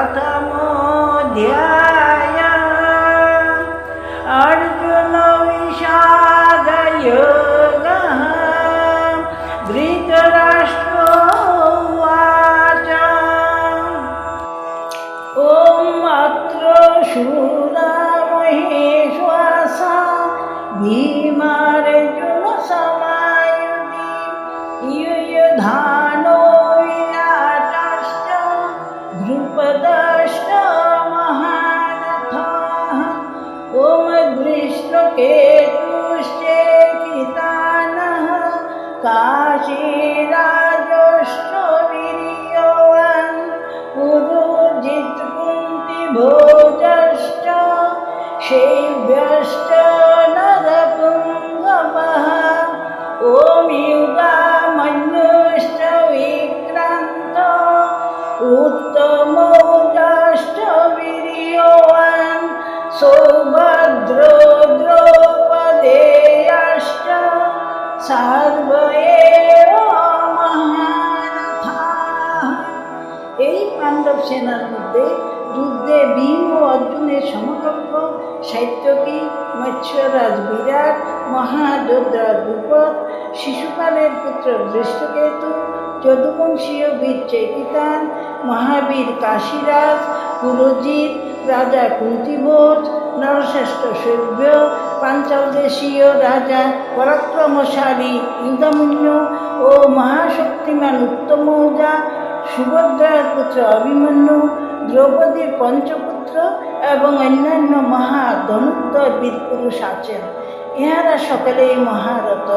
प्रथमोऽध्याय अर्जुनविषादयोगः धृतराष्ट्रोवाच ॐ अत्र शूरा महेश्वासा भीमार्जुनसमा ष्ट महानथाः उम दृष्टकेतुश्चे पिता नः काशीराजोष्टो विनियोन् पुरोजितकुङ्भोज शैव्यश्च সর্বে এই পাণ্ডব সেনার মধ্যে যুদ্ধে ভীম ও অর্জুনের সমকক্ষ, সাহিত্যকী, মৎস্যরাজ বিরাট মহাযোদ্ধা দ্রুপদ শিশুপালের পুত্র দৃষ্টকেতু যদুবংশীয় বীর চেকিতান মহাবীর কাশীরাজ, পুরজিৎ, রাজা কুন্তিবোধ, নরশ্রেষ্ঠ সভ্য পাঞ্চাল দেশীয় রাজা, পরাক্রমশালী ইন্দ্রমুন্য ও মহাশক্তিমান উত্তমৌজা সুভদ্রার পুত্র অভিমন্যু, দ্রৌপদীর পঞ্চপুত্র এবং অন্যান্য মহা ধনুত্ব বীর পুরুষ আছেন। ইহারা সকলেই মহারথ